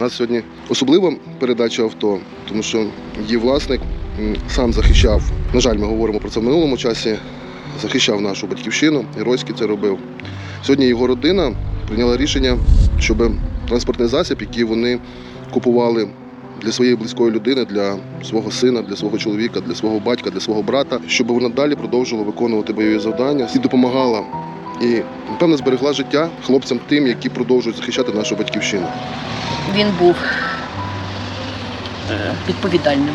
У нас сьогодні особлива передача авто, тому що її власник сам захищав. На жаль, ми говоримо про це в минулому часі. Захищав нашу батьківщину, геройськи це робив. Сьогодні його родина прийняла рішення, щоб транспортний засіб, який вони купували для своєї близької людини, для свого сина, для свого чоловіка, для свого батька, для свого брата, щоб вона далі продовжувала виконувати бойові завдання і допомагала. І, напевно, зберегла життя хлопцям тим, які продовжують захищати нашу батьківщину. Він був е, відповідальним,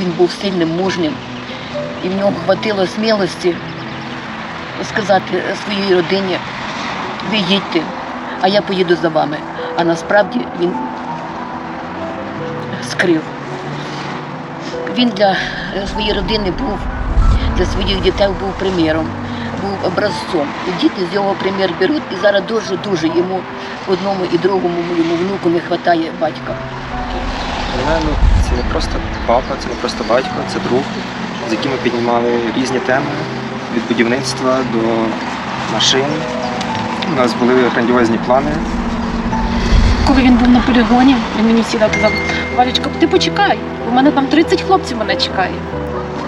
він був сильним, мужним, і в нього хватило смілості сказати своїй родині, ви їдьте, а я поїду за вами. А насправді він скрив. Він для своєї родини був, для своїх дітей був приміром, був образцом. І діти з його примір беруть, і зараз дуже-дуже йому одному і другому моєму внуку не вистачає батька. Для мене ну, це не просто папа, це не просто батько, це друг, з яким ми піднімали різні теми від будівництва до машин. У нас були грандіозні плани. Коли він був на полігоні, він мені всі казав, Валічка, ти почекай, у мене там 30 хлопців мене чекає.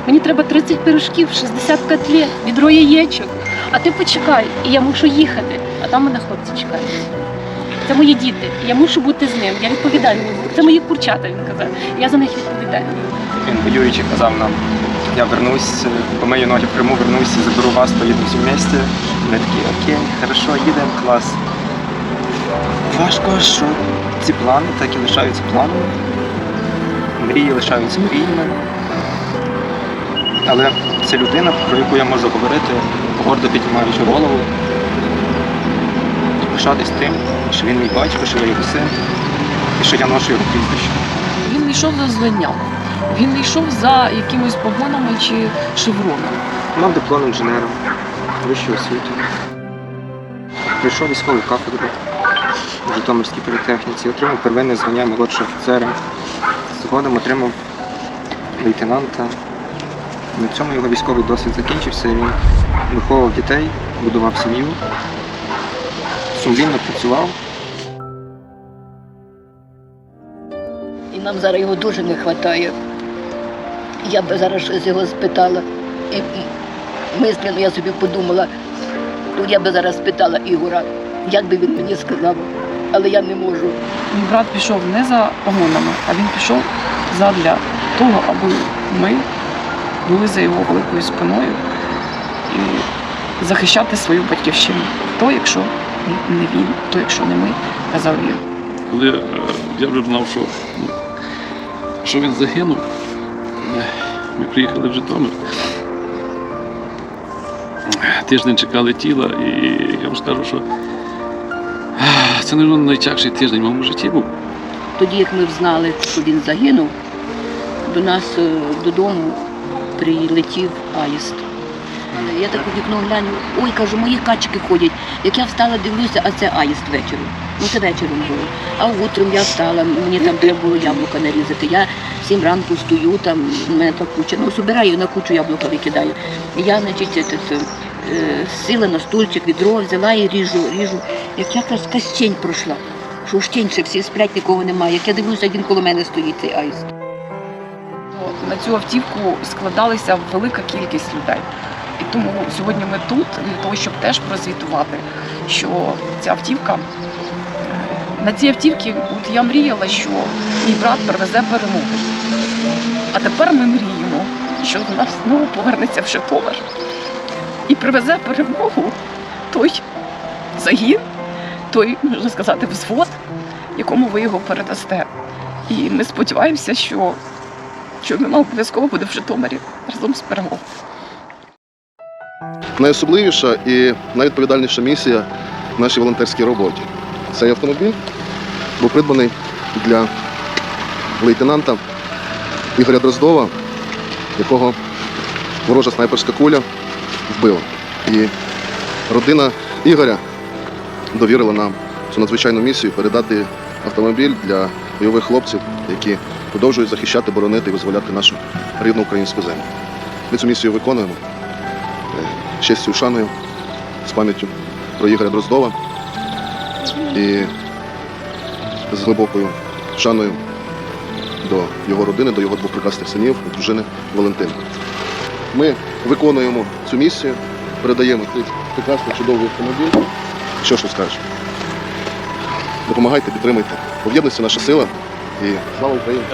Мені треба 30 пирожків, 60 котлет, відро яєчок. А ти почекай, і я мушу їхати, а там мене хлопці чекають. Це мої діти, я мушу бути з ним. Я відповідальний. Це мої курчата, він казав. Я за них відповідальний. Він воюючи казав нам, я вернусь, помию ноги в Криму, вернусь, заберу вас, поїдемо всі вместе. Ми такі, окей, хорошо, їдемо, клас. Важко, що ці плани так і лишаються планами. Мрії лишаються мріями. Але це людина, про яку я можу говорити, гордо піднімаючи голову, пишатись тим, що він мій батько, що я його син, і що я ношу його прізвище. Він не йшов за званням, він не йшов за якимись погонами чи шевроном. Мав диплом інженера, вищу освіту. Прийшов військову кафедру в Житомирській політехніці, отримав первинне звання молодшого офіцера. Згодом отримав лейтенанта. На цьому його військовий досвід закінчився. і Він виховував дітей, будував сім'ю, сумлінно працював. І нам зараз його дуже не вистачає. Я б зараз щось його спитала. І мислено я собі подумала, ну я би зараз спитала Ігора, як би він мені сказав, але я не можу. Мій брат пішов не за погонами, а він пішов задля того, аби ми були за його великою спиною і захищати свою батьківщину. Хто, якщо не він, хто, якщо не ми, казав він. коли е, я вже знав, що, ну, що він загинув, е, ми приїхали в Житомир. Тиждень чекали тіла, і я вам скажу, що е, це, мабуть, найтяжчий тиждень в моєму житті був. Тоді, як ми взнали, що він загинув, до нас додому прилетів аїст. Я так у вікно гляню, ой, кажу, мої качки ходять. Як я встала, дивлюся, а це аїст вечором. Ну це вечором було. А утром я встала, мені там треба було яблука нарізати. Я сім ранку стою, там в мене та куча. Ну, собираю на кучу яблука викидаю. Я, значить, це, це, це, сіла на стульчик, відро взяла і ріжу, ріжу. Як якраз якась тінь пройшла. Що ж тінь, всі сплять, нікого немає. Як я дивлюся, він коло мене стоїть цей аїст. На цю автівку складалася велика кількість людей. І тому сьогодні ми тут для того, щоб теж прозвітувати, що ця автівка е, на цій автівці от я мріяла, що мій брат привезе перемогу. А тепер ми мріємо, що до нас знову повернеться в Житомир і привезе перемогу той загін, той, можна сказати, взвод, якому ви його передасте. І ми сподіваємося, що що він обов'язково буде в Житомирі разом з перемогою. Найособливіша і найвідповідальніша місія в нашій волонтерській роботі. Цей автомобіль був придбаний для лейтенанта Ігоря Дроздова, якого ворожа снайперська куля вбила. І родина Ігоря довірила нам цю надзвичайну місію передати автомобіль для бойових хлопців, які продовжують захищати, боронити і визволяти нашу рідну українську землю. Ми цю місію виконуємо з честю шаною, з пам'яттю про Ігоря Дроздова і з глибокою шаною до його родини, до його двох прекрасних синів дружини Валентини. Ми виконуємо цю місію, передаємо цей прекрасний чудовий автомобіль. Що ж ви скажеш? Допомагайте, в єдності наша сила і слава Україні!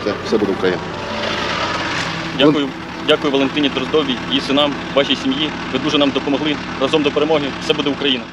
Все, все буде Україна. Дякую, дякую Валентині Дроздовій, її синам, вашій сім'ї. Ви дуже нам допомогли. Разом до перемоги. Все буде Україна.